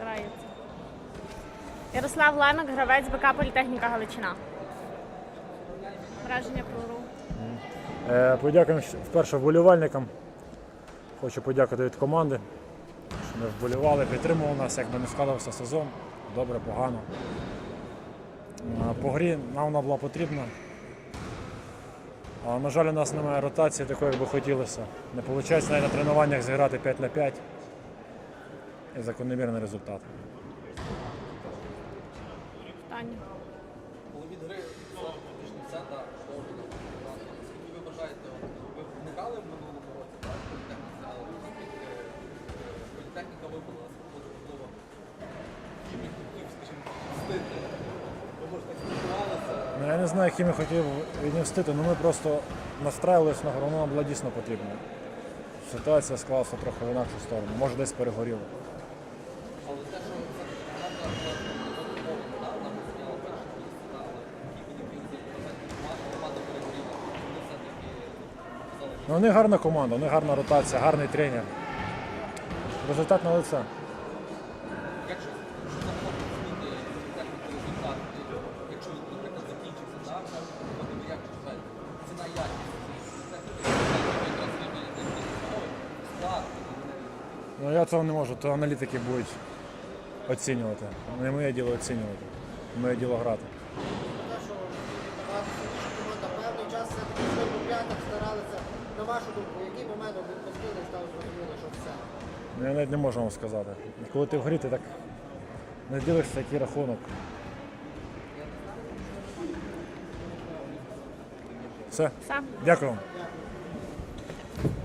Грається. Ярослав Лемик, гравець БК Політехніка Галичина. Враження про гру. Е, Подякуємо вперше вболівальникам. Хочу подякувати від команди, що не вболівали, підтримували нас, як би не складався сезон. Добре, погано. Е, По грі нам вона була потрібна. А, на жаль, у нас немає ротації такої, як би хотілося. Не виходить навіть на тренуваннях зіграти 5 на 5. І закономірний результат. Питання. Коли від гри я не знаю, яким я хотів відмістити, але ми просто настраювалися на гру, вона була дійсно потрібна. Ситуація склалася трохи в інакшу сторону, може десь перегоріло. нам Ну, вони гарна команда, вони гарна ротація, гарний тренер. Результат на лице. Ну я цього не можу, то аналітики будуть оцінювати. Не моє діло оцінювати. Моє діло грати. На вашу думку, який момент відпустили і стало зрозуміло, що все? Ну, Я навіть не можу вам сказати. Коли ти в грі, ти так не дивишся, який рахунок. Все, Все. дякую. вам.